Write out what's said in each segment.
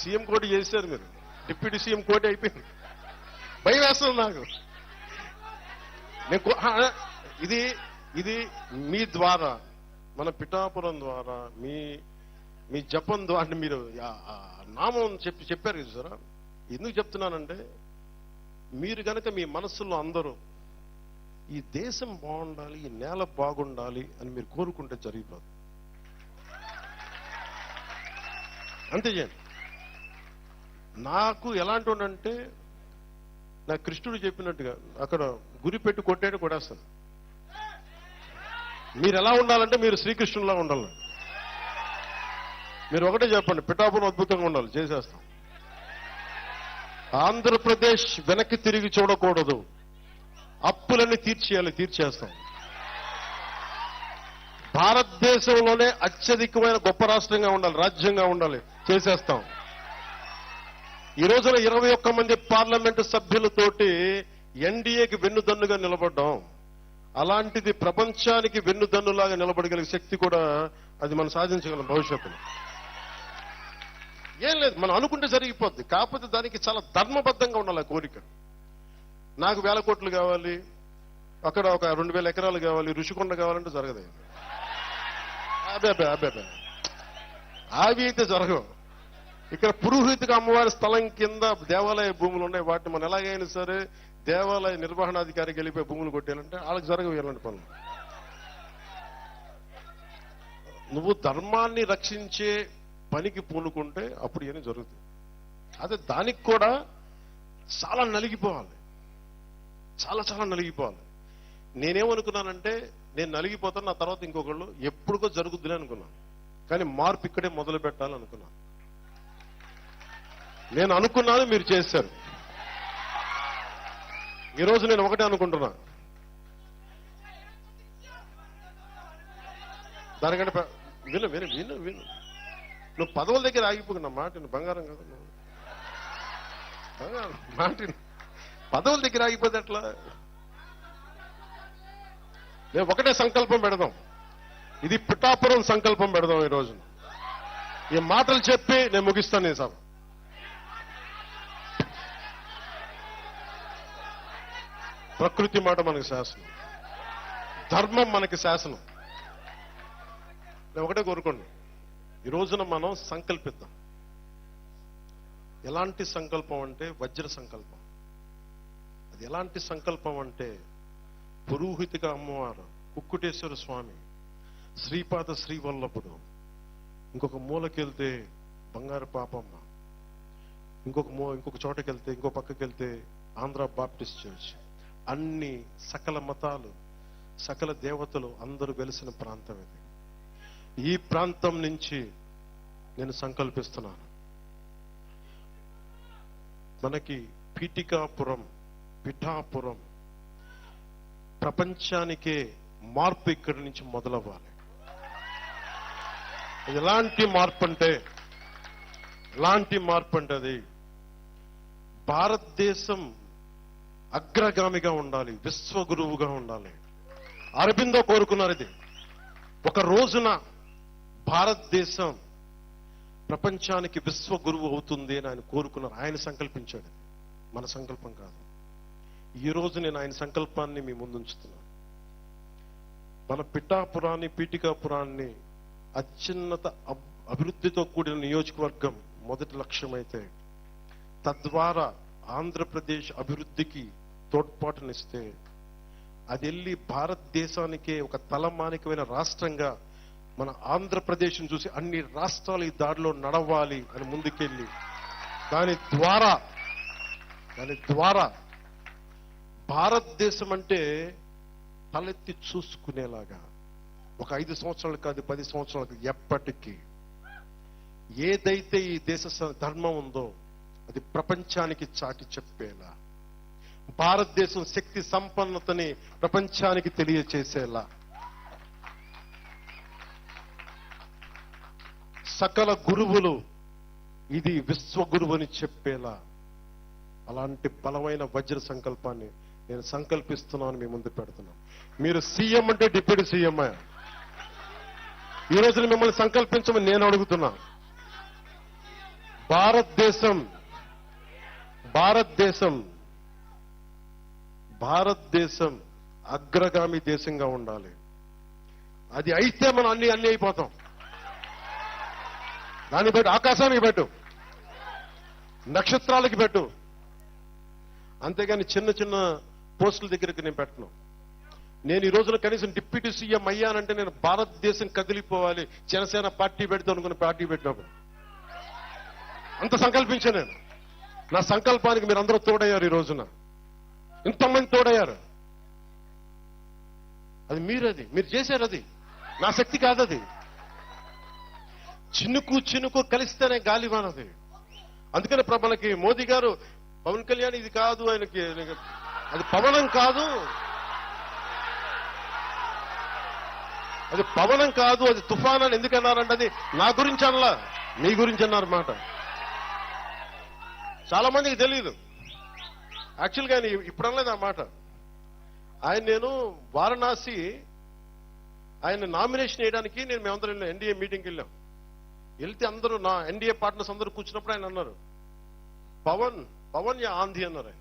CM కోటి చేశారు మీరు. డిప్యూటీ సీఎం కోటి అయిపోయింది. భయం వేస్తుంది నాకు. నేను ఇది ఇది మీ ద్వారా మన పిఠాపురం ద్వారా మీ మీ జపం ద్వారా మీరు నామం చెప్పి చెప్పారు కదా సార్. ఎందుకు చెప్తున్నానంటే మీరు గనక మీ మనస్సులో అందరూ ఈ దేశం బాగుండాలి ఈ నేల బాగుండాలి అని మీరు కోరుకుంటే జరిగిపోదు. అంతే చేయండి. నాకు ఎలాంటి అంటే నా కృష్ణుడు చెప్పినట్టుగా అక్కడ గురి పెట్టి కొట్టేట కొడేస్తాను మీరు ఎలా ఉండాలంటే మీరు శ్రీకృష్ణులా ఉండాలి. మీరు ఒకటే చెప్పండి పిఠాపురం అద్భుతంగా ఉండాలి చేసేస్తాం. ఆంధ్రప్రదేశ్ వెనక్కి తిరిగి చూడకూడదు. అప్పులన్నీ తీర్చేయాలి తీర్చేస్తాం. భారతదేశంలోనే అత్యధికమైన గొప్ప రాష్ట్రంగా ఉండాలి రాజ్యంగా ఉండాలి చేసేస్తాం. ఈ రోజున ఇరవై ఒక్క మంది పార్లమెంటు సభ్యులతోటి ఎన్డీఏకి వెన్నుదన్నుగా నిలబడ్డాం. అలాంటిది ప్రపంచానికి వెన్నుదన్నులాగా నిలబడగలిగే శక్తి కూడా అది మనం సాధించగలం భవిష్యత్తులో. ఏం లేదు మనం అనుకుంటే జరిగిపోద్ది. కాకపోతే దానికి చాలా ధర్మబద్ధంగా ఉండాలి ఆ కోరిక. నాకు వేల కోట్లు కావాలి అక్కడ ఒక రెండు వేల ఎకరాలు కావాలి ఋషికొండ కావాలంటే జరగదు. అబ్బే అబ్బే అబ్బే అబ్బే అవి అయితే జరగవు. ఇక్కడ పురోహితిక అమ్మవారి స్థలం కింద దేవాలయ భూములు ఉన్నాయి. వాటిని మనం ఎలాగైనా సరే దేవాలయ నిర్వహణాధికారికి వెళ్ళిపోయి భూములు కొట్టేయాలంటే వాళ్ళకి జరగవు ఇలాంటి పనులు. నువ్వు ధర్మాన్ని రక్షించే పనికి పూనుకుంటే అప్పుడు ఏమీ జరుగుతుంది అదే దానికి కూడా చాలా నలిగిపోవాలి. చాలా చాలా నలిగిపోవాలి. నేనేమనుకున్నానంటే నేను నలిగిపోతాను నా తర్వాత ఇంకొకళ్ళు ఎప్పుడుకో జరుగుద్దిలే అనుకున్నాను. కానీ మార్పు ఇక్కడే మొదలు పెట్టాలనుకున్నాను నేను అనుకున్నాను మీరు చేశారు. ఈరోజు నేను ఒకటే అనుకుంటున్నా. దానికంటే విను విను విను విను. నువ్వు పదవుల దగ్గర ఆగిపోకున్నా మాట బంగారం కదా నువ్వు. బంగారం మాట పదవుల దగ్గర ఆగిపోతే ఎట్లా? నేను ఒకటే సంకల్పం పెడదాం. ఇది పిఠాపురం సంకల్పం పెడదాం ఈ రోజు ఈ మాటలు చెప్పి నేను ముగిస్తాను నేను సార్ ప్రకృతి మాట మనకి శాసనం. ధర్మం మనకి శాసనం. నేను ఒకటే కోరుకోండి. ఈ రోజున మనం సంకల్పిద్దాం. ఎలాంటి సంకల్పం అంటే వజ్ర సంకల్పం. అది ఎలాంటి సంకల్పం అంటే పురోహితిగా అమ్మవారు కుక్కుటేశ్వర స్వామి శ్రీపాద శ్రీవల్లభుడు ఇంకొక మూలకెళ్తే బంగారు పాపమ్మ. ఇంకొక మూ ఇంకొక చోటకెళ్తే ఇంకో పక్కకెళ్తే ఆంధ్ర బాప్టిస్ట్ చర్చ్. అన్ని సకల మతాలు సకల దేవతలు అందరూ వెలిసిన ప్రాంతం ఇది. ఈ ప్రాంతం నుంచి నేను సంకల్పిస్తున్నాను. మనకి పీఠికాపురం పిఠాపురం ప్రపంచానికే మార్పు ఇక్కడి నుంచి మొదలవ్వాలి. అది ఎలాంటి మార్పు అంటే ఎలాంటి మార్పు అంటే అది? భారతదేశం అగ్రగామిగా ఉండాలి విశ్వగురువుగా ఉండాలి. అరబిందో కోరుకున్నారు ఇది. ఒక రోజున భారతదేశం ప్రపంచానికి విశ్వగురువు అవుతుంది అని ఆయన కోరుకున్నారు. ఆయన సంకల్పించాడు మన సంకల్పం కాదు. ఈ రోజు నేను ఆయన సంకల్పాన్ని మీ ముందుంచుతున్నాను. మన పిఠాపురాన్ని పీఠికాపురాన్ని అత్యున్నత అభివృద్ధితో కూడిన నియోజకవర్గం మొదటి లక్ష్యమైతే తద్వారా ఆంధ్రప్రదేశ్ అభివృద్ధికి తోడ్పాటునిస్తే అది వెళ్ళి భారతదేశానికే ఒక తలమానికమైన రాష్ట్రంగా మన ఆంధ్రప్రదేశ్ని చూసి అన్ని రాష్ట్రాలు ఈ దారిలో నడవాలి అని ముందుకెళ్ళి దాని ద్వారా దాని ద్వారా భారతదేశం అంటే తలెత్తి చూసుకునేలాగా ఒక ఐదు సంవత్సరాలు కాదు పది సంవత్సరాలు కాదు, ఎప్పటికీ ఏదైతే ఈ దేశ ధర్మం ఉందో అది ప్రపంచానికి చాటి చెప్పేలా భారతదేశం శక్తి సంపన్నతని ప్రపంచానికి తెలియచేసేలా. సకల గురువులు ఇది విశ్వగురువు అని చెప్పేలా. అలాంటి బలమైన వజ్ర సంకల్పాన్ని నేను సంకల్పిస్తున్నాను మీ ముందు పెడుతున్నాను. మీరు సీఎం అంటే డిప్యూటీ సీఎం. ఈ రోజున మిమ్మల్ని సంకల్పించమని నేను అడుగుతున్నా. భారతదేశం భారతదేశం భారతదేశం అగ్రగామి దేశంగా ఉండాలి. అది అయితే మనం అన్ని అన్ని అయిపోతాం. దాన్ని పెట్టు ఆకాశానికి పెట్టు. నక్షత్రాలకి పెట్టు. అంతేగాని చిన్న చిన్న పోస్టుల దగ్గరికి నేను పెట్టను. నేను ఈ రోజున కనీసం డిప్యూటీ సీఎం అయ్యానంటే నేను భారతదేశం కదిలిపోవాలి. జనసేన పార్టీ పెడతాను అనుకున్న పార్టీ పెట్టినప్పుడు అంత సంకల్పించాను నేను. నా సంకల్పానికి మీరు అందరూ తోడయ్యారు ఈ రోజున. ఇంతమంది తోడయ్యారు. అది మీరది మీరు చేశారు అది. నా శక్తి కాదది. చినుకు చినుకు కలిస్తేనే గాలివానది అది అందుకనే మనకి మోదీ గారు పవన్ కళ్యాణ్ ఇది కాదు ఆయనకి ఆయనకి- అది పవనం కాదు. అది పవనం కాదు అది తుఫాన్ అని ఎందుకు అన్నారంటే అది నా గురించి అనలా. మీ గురించి అన్నారు మాట చాలా మందికి తెలియదు యాక్చువల్గా ఆయన ఇప్పుడు అనలేదు ఆ మాట. ఆయన నేను వారణాసి ఆయన నామినేషన్ వేయడానికి నేను మేమందరం వెళ్ళాం ఎన్డీఏ మీటింగ్కి వెళ్ళాం. వెళ్తే అందరూ నా ఎన్డీఏ పార్ట్నర్స్ అందరూ కూర్చున్నప్పుడు ఆయన అన్నారు. పవన్ పవన్ యా ఆంధీ అన్నారు ఆయన.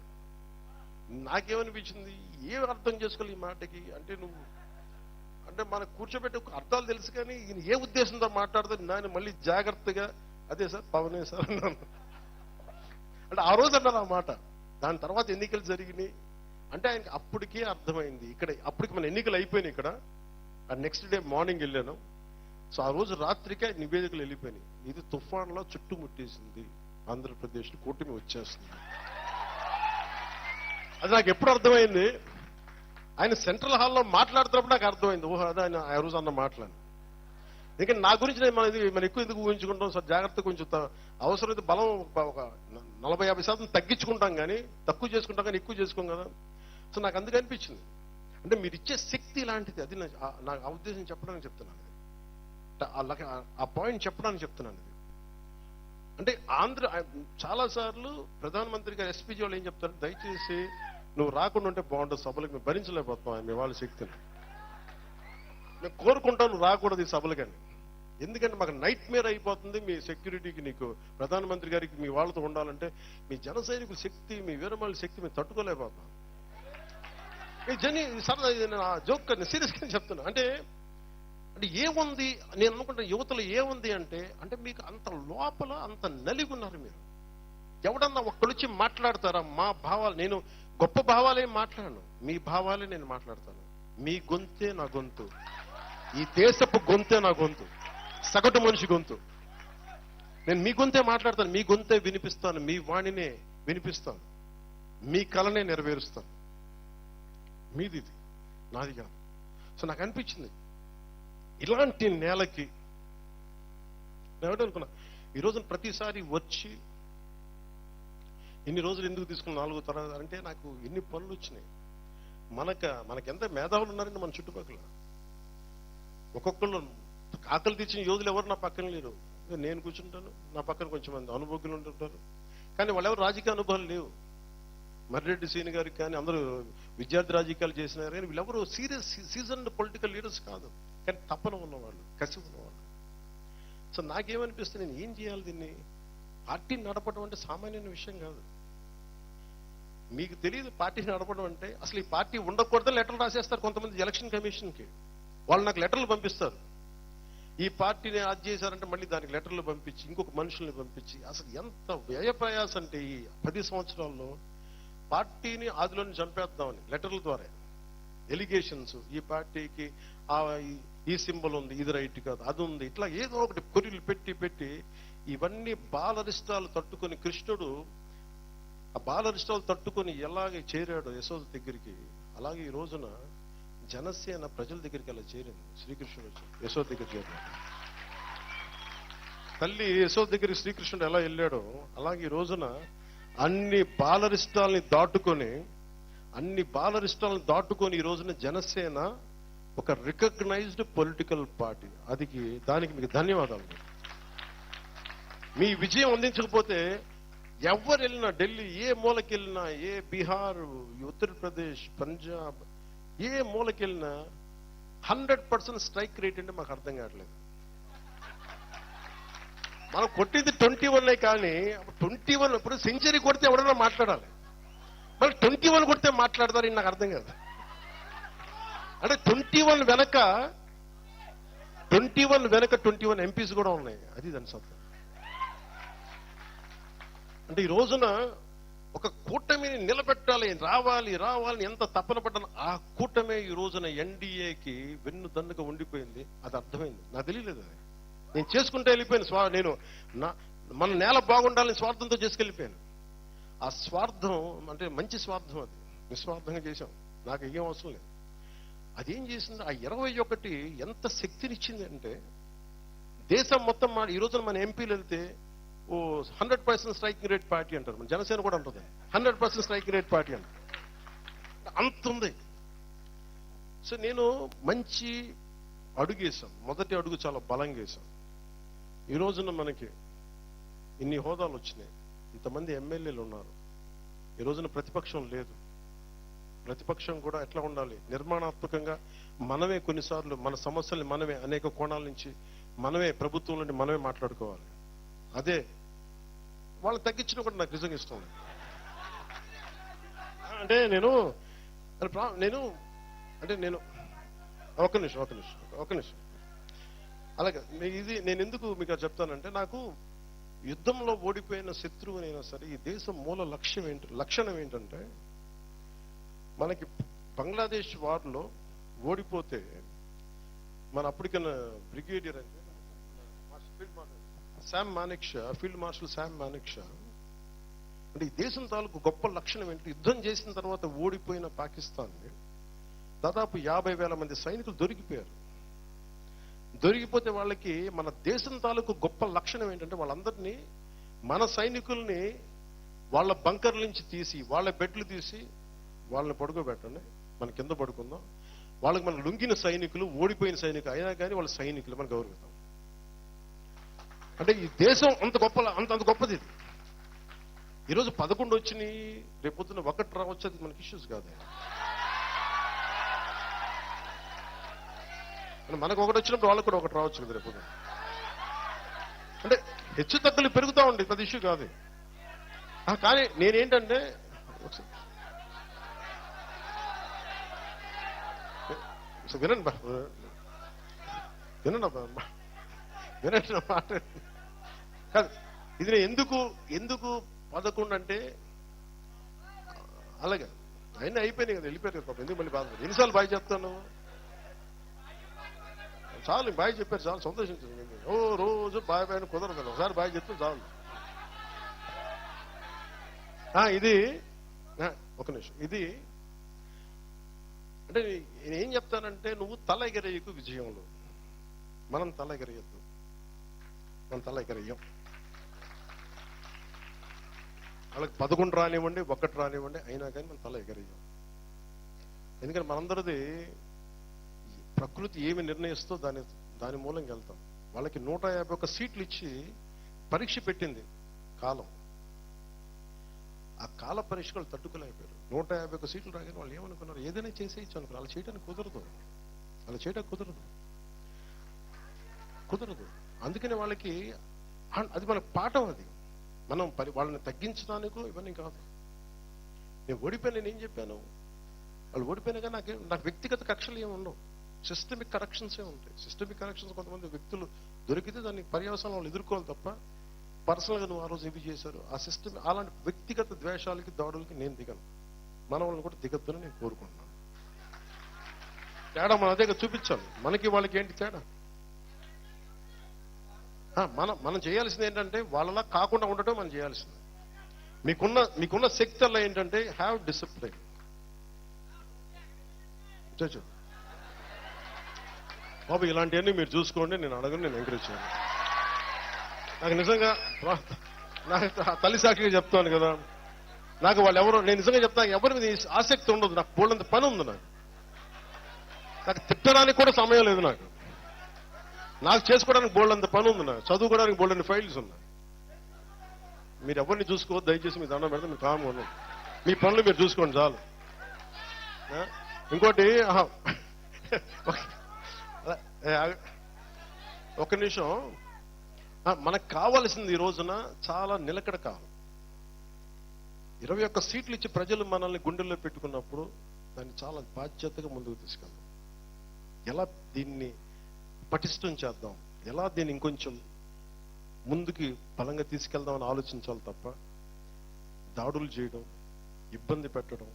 నాకేమనిపించింది? ఏం అర్థం చేసుకోవాలి ఈ మాటకి? అంటే నువ్వు అంటే మనకు కూర్చోబెట్టి అర్థాలు తెలుసు కానీ ఈయన ఏ ఉద్దేశంతో మాట్లాడుతుంది నాయన మళ్ళీ జాగ్రత్తగా అదే సార్ పవనే సార్ అన్నాను అంటే ఆ రోజు అన్నారు ఆ మాట. దాని తర్వాత ఎన్నికలు జరిగినాయి. అంటే ఆయనకి అప్పటికే అర్థమైంది. ఇక్కడ అప్పటికి మన ఎన్నికలు అయిపోయినాయి ఇక్కడ. ఆ నెక్స్ట్ డే మార్నింగ్ వెళ్ళాను. సో ఆ రోజు రాత్రికే నివేదికలు వెళ్ళిపోయినాయి. ఇది తుఫాన్లో చుట్టుముట్టేసింది ఆంధ్రప్రదేశ్ కూటమి వచ్చేస్తుంది. అది నాకు ఎప్పుడు అర్థమైంది? ఆయన సెంట్రల్ హాల్లో మాట్లాడుతున్నప్పుడు నాకు అర్థమైంది. ఊహ అదే ఆయన ఆ రోజు అన్న మాట్లాడి ఎందుకంటే నా గురించి నేను మన ఇది మనం ఎక్కువ ఎందుకు ఊహించుకుంటాం? సార్ జాగ్రత్తగా కొంచెం అవసరమైతే బలం ఒక- నలభై యాభై శాతం తగ్గించుకుంటాం కానీ తక్కువ చేసుకుంటాం కానీ ఎక్కువ చేసుకోం కదా. సో నాకు అందుకు అనిపించింది. అంటే మీరు ఇచ్చే శక్తి లాంటిది అది నా- నాకు ఆ ఉద్దేశం చెప్పడానికి చెప్తున్నాను ఆ పాయింట్ చెప్పడానికి చెప్తున్నాను ఇది. అంటే ఆంధ్ర చాలా సార్లు ప్రధానమంత్రి గారు ఎస్పీజీ వాళ్ళు ఏం చెప్తారు? దయచేసి నువ్వు రాకుండా ఉంటే బాగుంటుంది సభలకు మేము భరించలేకపోతున్నాం మీ వాళ్ళ శక్తిని. నేను కోరుకుంటాను రాకూడదు ఈ సభలకని ఎందుకంటే మాకు నైట్ మేర్ అయిపోతుంది మీ సెక్యూరిటీకి నీకు ప్రధానమంత్రి గారికి మీ వాళ్ళతో ఉండాలంటే మీ జన సైనికుల శక్తి మీ వీరమాల శక్తి మేము తట్టుకోలేకపోతాం మీ జని సరదా ఇది నేను జోక్ సీరియస్గా చెప్తున్నా. అంటే అంటే ఏముంది నేను అనుకుంటా యువతలో ఏముంది అంటే అంటే మీకు అంత లోపల అంత నలిగి ఉన్నారు మీరు. ఎవడన్నా ఒక్కడొచ్చి మాట్లాడతారా మా భావాలు నేను గొప్ప భావాలే మాట్లాడను. మీ భావాలే నేను మాట్లాడతాను. మీ గొంతే నా గొంతు. ఈ దేశపు గొంతే నా గొంతు. సగటు మనిషి గొంతు. నేను మీ గొంతే మాట్లాడతాను మీ గొంతే వినిపిస్తాను మీ వాణినే వినిపిస్తాను మీ కలనే నెరవేరుస్తాను. మీది ఇది నాది కాదు. సో నాకు అనిపించింది ఇలాంటి నేలకి నేను అనుకున్నా? ఈ రోజున ప్రతిసారి వచ్చి ఇన్ని రోజులు ఎందుకు తీసుకున్న నాలుగో తరగతి అంటే నాకు ఎన్ని పనులు వచ్చినాయి. మనక మనకెంత మేధావులు ఉన్నారండి మన చుట్టుపక్కల. ఒక్కొక్కళ్ళు ఆకలి తీర్చిన యోధులు ఎవరు నా పక్కన లేరు? నేను కూర్చుంటాను. నా పక్కన కొంచెం మంది అనుభోగులు ఉంటుంటారు. కానీ వాళ్ళెవరు రాజకీయ అనుభవాలు లేవు. మర్రెడ్డి సీని గారికి కానీ అందరూ విద్యార్థి రాజకీయాలు చేసినారు కానీ వీళ్ళెవరు సీరియస్ సీజన్ పొలిటికల్ లీడర్స్ కాదు. కానీ తప్పన ఉన్నవాళ్ళు కసి ఉన్నవాళ్ళు. సో నాకేమనిపిస్తుంది నేను ఏం చేయాలి దీన్ని? పార్టీని నడపడం అంటే సామాన్యమైన విషయం కాదు. మీకు తెలియదు పార్టీని నడపడం అంటే అసలు ఈ పార్టీ ఉండకూడదని లెటర్లు రాసేస్తారు కొంతమంది ఎలక్షన్ కమిషన్కి. వాళ్ళు నాకు లెటర్లు పంపిస్తారు. ఈ పార్టీని అది చేశారంటే మళ్ళీ దానికి లెటర్లు పంపించి ఇంకొక మనుషుల్ని పంపించి అసలు ఎంత వ్యయప్రయాస అంటే ఈ పది సంవత్సరాల్లో పార్టీని ఆదిలోని చంపేద్దామని లెటర్ల ద్వారా. ఎలిగేషన్స్ ఈ పార్టీకి ఈ- సింబల్ ఉంది ఇది రైట్ కాదు అది ఉంది ఇట్లా ఏదో ఒకటి కొరిలు పెట్టి పెట్టి ఇవన్నీ బాలరిష్టాలు తట్టుకొని కృష్ణుడు ఆ బాలరిష్టాలు తట్టుకొని ఎలాగే చేరాడు యశోద దగ్గరికి అలాగే ఈ రోజున జనసేన ప్రజల దగ్గరికి అలా చేరింది? శ్రీకృష్ణుడు వచ్చి యశోద్ దగ్గర చేరాడు తల్లి యశోద్ దగ్గరికి శ్రీకృష్ణుడు ఎలా వెళ్ళాడో అలాగే ఈ రోజున అన్ని బాలరిష్టాల్ని దాటుకొని అన్ని బాలరిష్టాలను దాటుకొని ఈ రోజున జనసేన ఒక రికగ్నైజ్డ్ పొలిటికల్ పార్టీ. అది దానికి మీకు ధన్యవాదాలు. మీ విజయం అందించకపోతే ఎవరు వెళ్ళినా ఢిల్లీ ఏ మూలకి వెళ్ళినా ఏ బీహార్ ఉత్తరప్రదేశ్ పంజాబ్ ఏ మూలకి వెళ్ళినా హండ్రెడ్ పర్సెంట్ స్ట్రైక్ రేట్ అంటే మాకు అర్థం కావట్లేదు. మనం కొట్టింది ట్వంటీ వన్ కానీ ట్వంటీ వన్ ఇప్పుడు సెంచరీ కొడితే ఎవడన్నా మాట్లాడాలి. మరి ట్వంటీ వన్ కొడితే మాట్లాడతారు నాకు అర్థం కాదు. అంటే ట్వంటీ వన్ వెనక ట్వంటీ వన్ వెనక ట్వంటీ వన్ ఎంపీస్ కూడా ఉన్నాయి. అది దాని సత్తా అంటే ఈ రోజున ఒక కూటమిని నిలబెట్టాలి రావాలి రావాలని ఎంత తపన పడ్డాను ఆ కూటమే ఈ రోజున ఎన్డీఏకి వెన్ను దన్నుగా ఉండిపోయింది. అది అర్థమైంది. నాకు తెలియలేదు అది. నేను చేసుకుంటే వెళ్ళిపోయాను. స్వా నేను నా మన నేల బాగుండాలని స్వార్థంతో చేసుకెళ్ళిపోయాను. ఆ స్వార్థం అంటే మంచి స్వార్థం అది. నిస్వార్థంగా చేశాం. నాకు ఏం అవసరం లేదు. అదేం చేసింది? ఆ ఇరవై ఒకటి ఎంత శక్తినిచ్చింది అంటే దేశం మొత్తం మా ఈ రోజున మన ఎంపీలు వెళ్తే hundred percent striking rate party అంటారు. మన జనసేన కూడా ఉంటుంది hundred percent striking rate party అంటారు. అంత ఉంది. సో నేను మంచి అడుగు వేసాం మొదటి అడుగు చాలా బలంగా వేసాం ఈ రోజున మనకి ఇన్ని హోదాలు వచ్చినాయి. ఇంతమంది ఎమ్మెల్యేలు ఉన్నారు. ఈ రోజున ప్రతిపక్షం లేదు. ప్రతిపక్షం కూడా ఎట్లా ఉండాలి? నిర్మాణాత్మకంగా మనమే కొన్నిసార్లు మన సమస్యల్ని మనమే అనేక కోణాల నుంచి మనమే ప్రభుత్వం నుండి మనమే మాట్లాడుకోవాలి. అదే వాళ్ళు తగ్గించిన కూడా నాకు నిజంగా ఇష్టం అంటే నేను నేను అంటే నేను ఒక నిమిషం ఒక నిమిషం ఒక నిమిషం. అలాగే ఇది నేను ఎందుకు మీకు చెప్తానంటే నాకు యుద్ధంలో ఓడిపోయిన శత్రువునైనా సరే ఈ దేశం మూల లక్ష్యం ఏంటి లక్షణం ఏంటంటే మనకి బంగ్లాదేశ్ వార్లో ఓడిపోతే మన అప్పటికైనా బ్రిగేడియర్ అంటే Sam Manekshaw field marshal Sam Manekshaw అంటే ఈ దేశం తాలూకు గొప్ప లక్షణం ఏంటి? యుద్ధం చేసిన తర్వాత ఓడిపోయిన పాకిస్తాన్ దాదాపు యాభై వేల మంది సైనికులు దొరికిపోయారు. దొరికిపోతే వాళ్ళకి మన దేశం తాలూకు గొప్ప లక్షణం ఏంటంటే వాళ్ళందరినీ మన సైనికుల్ని వాళ్ళ బంకర్ల నుంచి తీసి వాళ్ళ బెడ్లు తీసి వాళ్ళని పడుకోబెట్టండి. మన కింద పడుకుందాం. వాళ్ళకి మన లుంగిన సైనికులు ఓడిపోయిన సైనికులు అయినా కానీ వాళ్ళ సైనికులు మనం గౌరవిస్తాం. అంటే ఈ దేశం అంత గొప్ప అంత అంత గొప్పది ఇది. ఈరోజు పదకొండు వచ్చినాయి రేపొద్దున ఒకటి రావచ్చు అది మనకి ఇష్యూస్ కాదు. మనకు ఒకటి వచ్చినప్పుడు వాళ్ళకు కూడా ఒకటి రావచ్చు కదా రేపు అంటే హెచ్చు తగ్గులు పెరుగుతూ ఉండి పెద్ద ఇష్యూ కాదు. కానీ నేనేంటంటే వినండి బా వినండి వినండి మాట కాదు ఇది ఎందుకు ఎందుకు పదకొండు అంటే అలాగే అయినా అయిపోయినాయి కదా వెళ్ళిపోయారు కదా పాపం. ఎందుకు మళ్ళీ బాధపడి ఎన్నిసార్లు బాయ్ చెప్తాను? చాలు బాయ్ చెప్పారు చాలు సంతోషించింది ఓ రోజు బాయ్ బాయ్ కుదరదు కదా. ఒకసారి బాయ్ చెప్తే చాలు. ఆ, ఇది ఒక నిమిషం. ఇది అంటే నేను ఏం చెప్తానంటే నువ్వు తల ఎగరేయకు విజయంలో. మనం తల ఎగరేయద్దు మనం తల ఎగరేయం వాళ్ళకి పదకొండు రానివ్వండి ఒక్కటి రానివ్వండి అయినా కానీ మనం తల ఎగరేయం. ఎందుకంటే మనందరిది ప్రకృతి ఏమి నిర్ణయిస్తో దాని దాని మూలంగా వెళ్తాం. వాళ్ళకి నూట యాభై ఒక్క సీట్లు ఇచ్చి పరీక్ష పెట్టింది కాలం. ఆ కాల పరీక్షలు తట్టుకోలేకపోయారు. నూట యాభై ఒక్క సీట్లు రాగానే వాళ్ళు ఏమనుకున్నారు? ఏదైనా చేసేయచ్చు అనుకున్నారు. అలా చేయడానికి కుదరదు. అలా చేయడానికి కుదరదు. కుదరదు. అందుకనే వాళ్ళకి అది మన పాఠం అది. మనం పరి వాళ్ళని తగ్గించడానికో ఇవన్నీ కాదు. నేను ఓడిపోయిన నేను ఏం చెప్పాను? వాళ్ళు ఓడిపోయినాగా కానీ నాకు నాకు వ్యక్తిగత కక్షలు ఏమి ఉండవు. సిస్టమిక్ కరెక్షన్సే ఉంటాయి. సిస్టమిక్ కరెక్షన్స్ కొంతమంది వ్యక్తులు దొరికితే దాన్ని పర్యవసానం వాళ్ళు ఎదుర్కోవాలి తప్ప పర్సనల్గా నువ్వు ఆ రోజు ఇవి చేశారు? ఆ సిస్టమ్ అలాంటి వ్యక్తిగత ద్వేషాలకి దాడులకి నేను దిగను. మన వాళ్ళని కూడా దిగద్దని నేను కోరుకుంటున్నాను. తేడా మన అదే చూపించాను చూపించాలి. మనకి వాళ్ళకి ఏంటి తేడా? మనం మనం చేయాల్సింది ఏంటంటే వాళ్ళలా కాకుండా ఉండటం మనం చేయాల్సింది. మీకున్న మీకున్న శక్తి అలా ఏంటంటే హ్యావ్ డిసిప్లిన్ చూ బాబు ఇలాంటివన్నీ మీరు చూసుకోండి నేను అడగను నేను ఎంకరేజ్ చేయను. నాకు నిజంగా నాకు తల్లి సాక్షిగా చెప్తాను కదా. నాకు వాళ్ళు ఎవరు నేను నిజంగా చెప్తాను ఎవరి మీద ఆసక్తి ఉండదు నాకు బోల్డంత పని ఉంది నాకు. నాకు తిట్టడానికి కూడా సమయం లేదు నాకు. నాకు చేసుకోవడానికి బోల్డంత పని ఉంది నాకు చదువుకోవడానికి అన్ని ఫైల్స్ ఉన్నాయి. మీరు ఎవరిని చూసుకోవద్దు దయచేసి మీ దండం పెడితే మీరు కామ్గా మీ పనులు మీరు చూసుకోండి చాలు. ఆ? ఇంకోటి ఒక- నిమిషం. మనకు కావాల్సింది ఈ రోజున చాలా నిలకడ కావాలి ఇరవై ఒక్క సీట్లు ఇచ్చి ప్రజలు మనల్ని గుండెల్లో పెట్టుకున్నప్పుడు దాన్ని చాలా బాధ్యతగా ముందుకు తీసుకెళ్దాం. ఎలా దీన్ని పటిష్టం చేద్దాం. ఎలా దీన్ని ఇంకొంచెం ముందుకి బలంగా తీసుకెళ్దామని ఆలోచించాలి తప్ప దాడులు చేయడం ఇబ్బంది పెట్టడం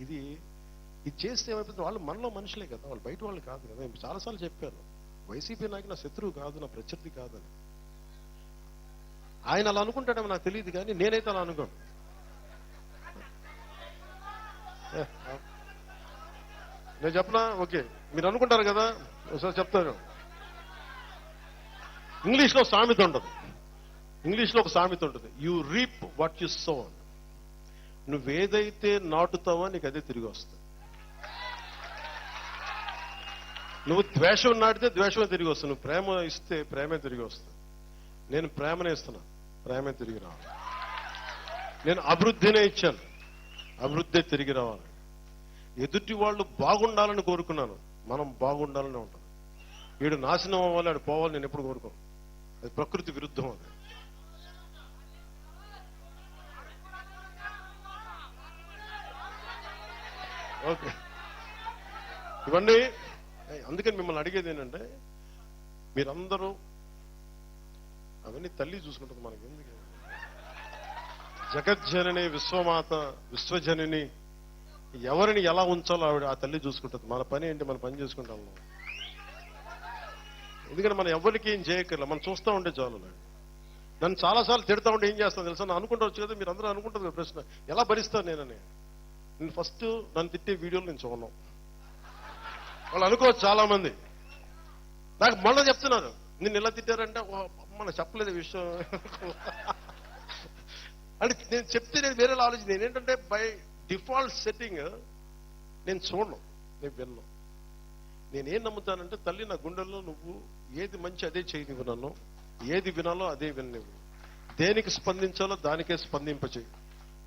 ఇది ఇది చేస్తే ఏమైపోతుంది? వాళ్ళు మనలో మనుషులే కదా వాళ్ళు బయట వాళ్ళు కాదు కదా. నేను చాలాసార్లు చెప్పాను వైసీపీ నాయకు నా శత్రువు కాదు నా ప్రత్యర్థి కాదని. ఆయన అలా అనుకుంటాడేమో నాకు తెలియదు కానీ నేనైతే అలా అనుకోను. నేను చెప్పనా? ఓకే. మీరు అనుకుంటారు కదా? ఒకసారి చెప్తాను. ఇంగ్లీష్లో సామెత ఉండదు. ఇంగ్లీష్లో ఒక సామెత ఉంటుంది. You reap what you sow నువ్వేదైతే నాటుతావో నీకు అదే తిరిగి వస్తుంది. నువ్వు ద్వేషం నాటితే ద్వేషమే తిరిగి వస్తుంది. నువ్వు ప్రేమ ఇస్తే ప్రేమే తిరిగి వస్తుంది. నేను ప్రేమనే ఇస్తున్నా. ప్రేమే తిరిగి రావాలి. నేను అభివృద్ధినే ఇచ్చాను. అభివృద్ధి తిరిగి రావాలి. ఎదుటి వాళ్ళు బాగుండాలని కోరుకున్నాను. మనం బాగుండాలని ఉంటాం. వీడు నాశనం అవ్వాలి ఆడు పోవాలి నేను ఎప్పుడు కోరుకోను. అది ప్రకృతి విరుద్ధం అది. ఓకే. ఇవన్నీ అందుకని మిమ్మల్ని అడిగేది ఏంటంటే మీరందరూ అవన్నీ తల్లి చూసుకుంటుంది మనకి ఎందుకు? జగజ్జనని విశ్వమాత విశ్వజనని ఎవరిని ఎలా ఉంచాలో ఆవిడ ఆ తల్లి చూసుకుంటుంది. మన పని ఏంటి? మన పని చేసుకుంటాం ఎందుకంటే మనం ఎవరికి ఏం చేయక్కర్లే. మనం చూస్తూ ఉంటే చాలు నన్ను చాలాసార్లు తిడతా ఉంటే ఏం చేస్తాను తెలుసా? నేను అనుకుంటారు కదా మీరు అందరూ అనుకుంటారు కదా ప్రశ్న. ఎలా భరిస్తాను నేనని? నేను ఫస్ట్ నన్ను తిట్టే వీడియోలు నేను చూడను. వాళ్ళు అనుకోవచ్చు చాలా మంది నాకు మళ్ళీ చెప్తున్నారు. నిన్ను ఎలా తిట్టారంటే మన చెప్పలేదు విషయం. అంటే నేను చెప్తే నేను వేరే ఆలోచన నేను ఏంటంటే బై డిఫాల్ట్ సెట్టింగ్ నేను చూడను. నేను విన్ను. నేనేం నమ్ముతానంటే తల్లి నా గుండెల్లో నువ్వు ఏది మంచి అదే చేయనివ్వు నన్ను. ఏది వినాలో అదే విననివ్వు. దేనికి స్పందించాలో దానికే స్పందింపచేయి.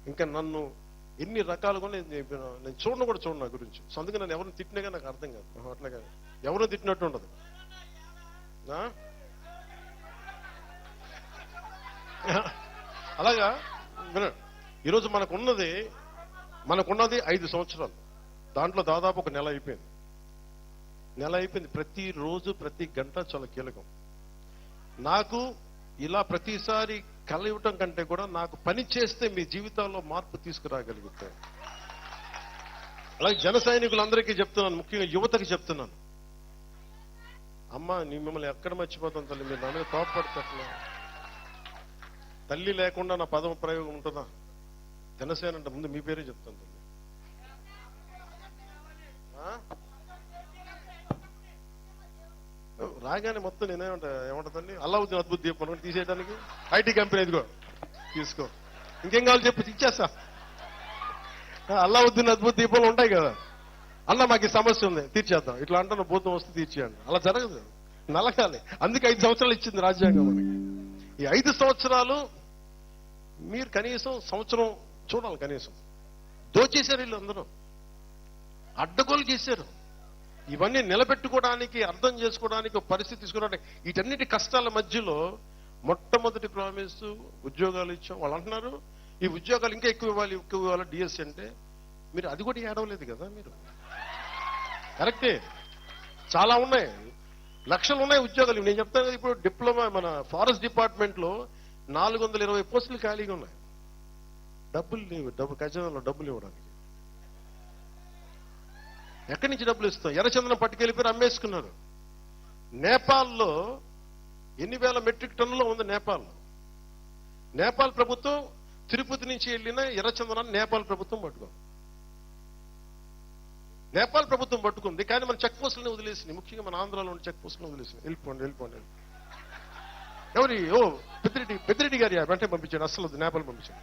ఇంకా నన్ను ఎన్ని రకాలుగా నేను నేను- చూడను కూడా చూడను నా గురించి. సో అందుకే నన్ను ఎవరిని తిట్టినాగా నాకు అర్థం కాదు. అట్లా కాదు. ఎవరు తిట్టినట్టు ఉండదు. అలాగా? వినండి. ఈరోజు మనకున్నది మనకున్నది ఐదు సంవత్సరాలు. దాంట్లో దాదాపు ఒక నెల అయిపోయింది. నెల అయిపోయింది. ప్రతి రోజు ప్రతి గంట చాలా కీలకం. నాకు ఇలా ప్రతిసారి కలవటం కంటే కూడా నాకు పని చేస్తే మీ జీవితాల్లో మార్పు తీసుకురాగలుగుతాయి అలాగే జన సైనికులందరికీ చెప్తున్నాను ముఖ్యంగా యువతకి చెప్తున్నాను. అమ్మ నీ మిమ్మల్ని ఎక్కడ మర్చిపోతాం తల్లి? మీరు నా మీద కోపపడతట్లే తల్లి లేకుండా నా పదవ ప్రయోగం ఉంటుందా? జనసేన అంటే ముందు మీ పేరే చెప్తాను తల్లి. ఆ? రాగానే మొత్తం నేనేమంటా ఏమంటా తల్లి అల్లావుద్దీన్ అద్భుత దీపం అనుకుంటే తీసేయడానికి ఐటీ కంపెనీ ఇదిగో తీసుకో. ఇంకేం కావాలి చెప్పు ఇచ్చేస్తా. అల్లావుద్దీన్ అద్భుత దీపాలు ఉంటాయి కదా. అన్న మాకు సమస్య ఉంది తీర్చేద్దాం. ఇట్లా అంటున్న భూతం వస్తే తీర్చేయండి. అలా జరగదు. నలగాలి. అందుకే ఐదు సంవత్సరాలు ఇచ్చింది రాజ్యాంగం మనకి. ఈ ఐదు సంవత్సరాలు మీరు కనీసం సంవత్సరం చూడాలి కనీసం. దోచేశారు వీళ్ళు అందరూ. అడ్డగోలు చేశారు. ఇవన్నీ నిలబెట్టుకోవడానికి అర్థం చేసుకోవడానికి పరిస్థితి తీసుకోవడానికి వీటన్నిటి కష్టాల మధ్యలో మొట్టమొదటి ప్రామిస్ ఉద్యోగాలు ఇచ్చాం. వాళ్ళు అంటున్నారు ఈ ఉద్యోగాలు ఇంకా ఎక్కువ ఇవ్వాలి ఎక్కువ ఇవ్వాలి డిఎస్ అంటే? మీరు అది కూడా ఏడవలేదు కదా మీరు? కరెక్టే. చాలా ఉన్నాయి. లక్షలు ఉన్నాయి ఉద్యోగాలు. నేను చెప్తాను కదా ఇప్పుడు డిప్లొమా మన ఫారెస్ట్ డిపార్ట్మెంట్లో నాలుగు వందల ఇరవై పోస్టులు ఖాళీగా ఉన్నాయి. డబ్బులు లేవు డబ్బు ఖజానాలో డబ్బులు ఇవ్వడానికి. ఎక్కడి నుంచి డబ్బులు ఇస్తాం ఎర్రచందనం పట్టుకెళ్ళిపోయి అమ్మేసుకున్నారు. నేపాల్లో ఎన్ని వేల మెట్రిక్ టన్నులో ఉంది నేపాల్? నేపాల్ ప్రభుత్వం తిరుపతి నుంచి వెళ్ళిన ఎర్రచందనాన్ని నేపాల్ ప్రభుత్వం పట్టుకుంది. నేపాల్ ప్రభుత్వం పట్టుకుంది కానీ మన చెక్ పోస్టులను వదిలేసింది. ముఖ్యంగా మన ఆంధ్రాలో ఉన్న చెక్ పోస్టులను వదిలేసింది. వెళ్ళిపోండి వెళ్ళిపోండి ఎవరి? ఓ పెద్దిరెడ్డి పెద్దిరెడ్డి గారి వెంటనే పంపించాడు అసలు నేపాల్ పంపించాడు.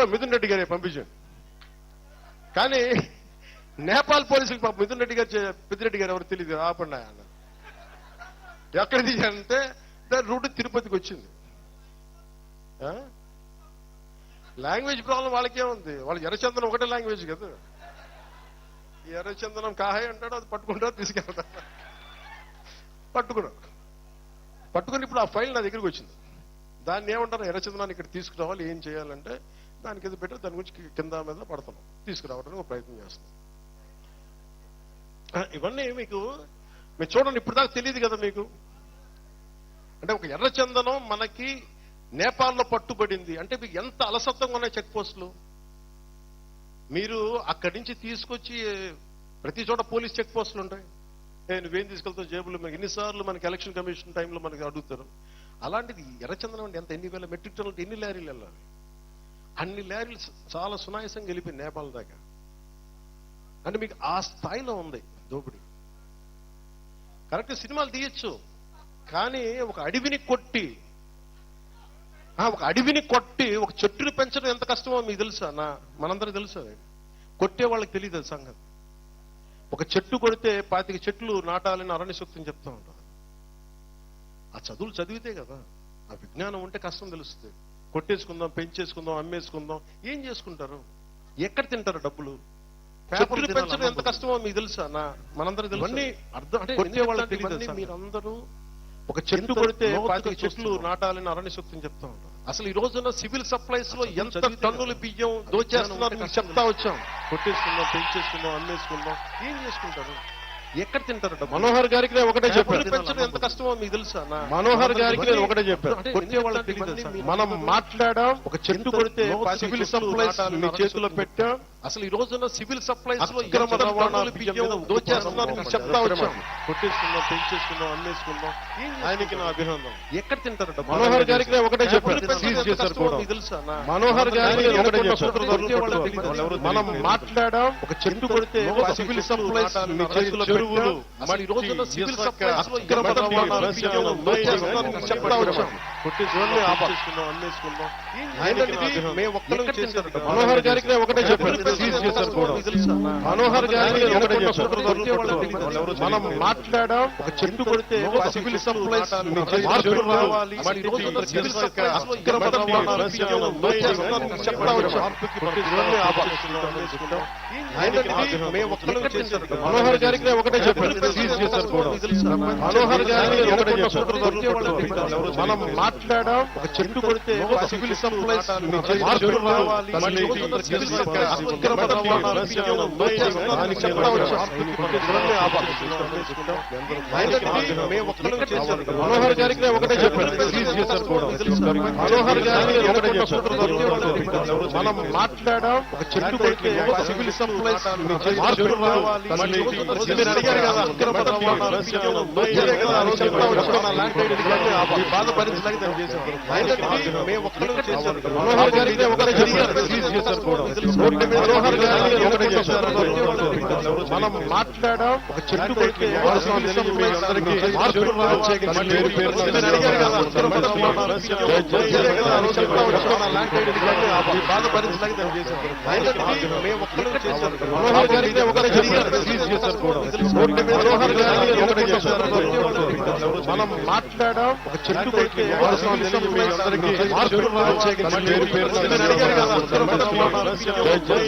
ఓ మిథున్ రెడ్డి గారి పంపించాడు. కానీ నేపాల్ పోలీసులకు పాప మిథున్ రెడ్డి గారు పెద్దిరెడ్డి గారు ఎవరు తెలియదు ఆపండి ఆయన. ఎక్కడ తీయాలంటే దాని రూట్ తిరుపతికి వచ్చింది. ఆ? లాంగ్వేజ్ ప్రాబ్లం వాళ్ళకే ఉంది. వాళ్ళు ఎర్రచందనం ఒకటే లాంగ్వేజ్ కదా. ఈ ఎర్రచందనం కాహాయ్ అంటాడు అది పట్టుకుంటాడు తీసుకెళ్తాడు. పట్టుకున్నాడు. పట్టుకుని ఇప్పుడు ఆ ఫైల్ నా దగ్గరికి వచ్చింది. దాన్ని ఏమంటారు? ఎర్రచందనాన్ని ఇక్కడ తీసుకురావాలి ఏం చేయాలంటే దానికి ఏదో పెట్టి దాని గురించి కింద మీద పడుతున్నాం. తీసుకురావడానికి ఒక ప్రయత్నం చేస్తున్నాం. ఇవన్నీ మీకు మీరు చూడండి ఇప్పుడు దాకా తెలియదు కదా మీకు. అంటే ఒక ఎర్రచందనం మనకి నేపాల్లో పట్టుబడింది. అంటే మీకు ఎంత అలసత్వంగా ఉన్నాయి చెక్ పోస్టులు మీరు అక్కడి నుంచి తీసుకొచ్చి ప్రతి చోట పోలీస్ చెక్ పోస్టులు ఉంటాయి. ఏ నువ్వేం తీసుకెళ్తావు జేబులు? మనకి ఎన్నిసార్లు మనకి ఎలక్షన్ కమిషన్ టైంలో మనకి అడుగుతారు. అలాంటిది ఎర్రచందనం అంటే ఎంత? ఎన్ని వేల మెట్రిక్ టన్నులు ఎన్ని లారీలు వెళ్ళాలి? అన్ని లారీలు చాలా సునాయాసంగా వెళ్ళిపోయి నేపాల్ దాకా. అంటే మీకు ఆ స్థాయిలో ఉంది. దోపిడి. కరెక్ట్ సినిమాలు తీయచ్చు కానీ ఒక అడవిని కొట్టి ఒక అడవిని కొట్టి ఒక చెట్టుని పెంచడం ఎంత కష్టమో మీకు తెలుసా? నా మనందరికి తెలుసు అది. కొట్టే వాళ్ళకి తెలియదు సంగతి. ఒక చెట్టు కొడితే పాతిక చెట్లు నాటాలని అరణ్య చెప్తా ఉంటారు. ఆ చదువులు చదివితే కదా ఆ విజ్ఞానం ఉంటే కష్టం తెలుస్తుంది. కొట్టేసుకుందాం పెంచేసుకుందాం అమ్మేసుకుందాం ఏం చేసుకుంటారు? ఎక్కడ తింటారు డబ్బులు? చెట్లు పెంచడం ఎంత కష్టమో మీకు తెలుసా? నా మనందరికి తెలుసు. అన్ని అర్థం అంటే వాళ్ళకి తెలియదు మీరందరూ ఒక చెట్టు కొడితే పాతిక చెట్లు నాటాలని అరణ్య సూక్తం చెప్తా ఉంటారు. అసలు ఈ రోజున సివిల్ సప్లైస్లో ఎంత టన్నుల బియ్యం దోచేస్తున్నారు మీకు చెప్తా వచ్చాం. కొట్టేసుకుందాం పెంచేసుకుందాం అమ్మేసుకుందాం. ఏం చేసుకుంటారు? ఎక్కడ తింటారు డబ్బు? మనోహర్ గారికి నేను ఒకటే చెప్పాను. పెంచడం ఎంత కష్టమో మీకు తెలుసా? మనోహర్ గారికి నేను ఒకటే చెప్పాను. మనం మాట్లాడాం ఒక చెట్టు కొడితే సివిల్ సప్లైస్ మీ చేతిలో పెట్టాం అసలు ఈ రోజున సివిల్ సప్లైస్లో చెప్తా వచ్చాం. ఆయనకి నా? అభినందనం. ఎక్కడ తింటారు డబ్బు? మనోహర్ గారికి ఒకటే మీకు తెలుసా? మనోహర్ గారికి ఒకటే. మనం మాట్లాడాం ఒక చెట్టు కొడితే సివిల్ సప్లైస్ చెరువులు ఈ రోజున సివిల్ సప్లైస్లో చెప్తా వచ్చాం. ఆయనకి. మేము. మనోహర్ గారికి ఒకటే పెంచడం సీజ్ చేశారు కూడా? మనోహర్ గారికి నేను ఒకటే తెలియదు. మనం మాట్లాడాం. ఒక చెట్టు కొడితే సివిల్ సప్లైస్. మనోహర్ గారికి ఒకటే చెట్లు సీజ్ చేశారు కూడా? మనోహర్ గారికి నేను ఒకటే తెలియదు. మనం మాట్లాడాం. ఒక చెట్టు కొడితే సివిల్ సప్లైస్ ఎంత రవాణా కాదు. మనోహర్ గారికి ఒకటే చెప్పాను మనోహర్ గారికి ఒకటే చెప్పాను మనం మాట్లాడాం. ఒక చెట్టు సివిల్ సప్లైస్ రావాలి. అడిగారు కదా అక్రమ రవాణా ఆ బాధ భరించలేక దాన్ని చేశాం. మేము ఒక్కరం. మనోహర్ గారికి ఒకటే చేశారు. కూడా మనోహర్ మనం మాట్లాడాం ఒక చెట్టు. మనోహర్ గారికి ఒకటే మనోహర్ గారికి ఒకటే మనం మాట్లాడాం ఒక చెట్టు కొడితే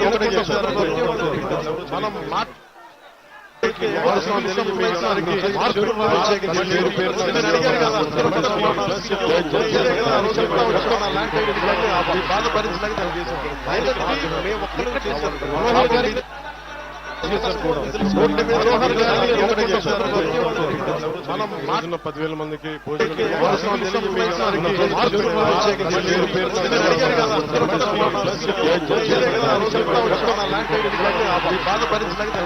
ఒకటే చెప్పాను మనం మాట్లాడాం పేరు పేరు మేము ఒక్కరం మనోహర్ గారికి చేశాం. మనం పదివేల మందికి భోజనం బాధ భరించడానికి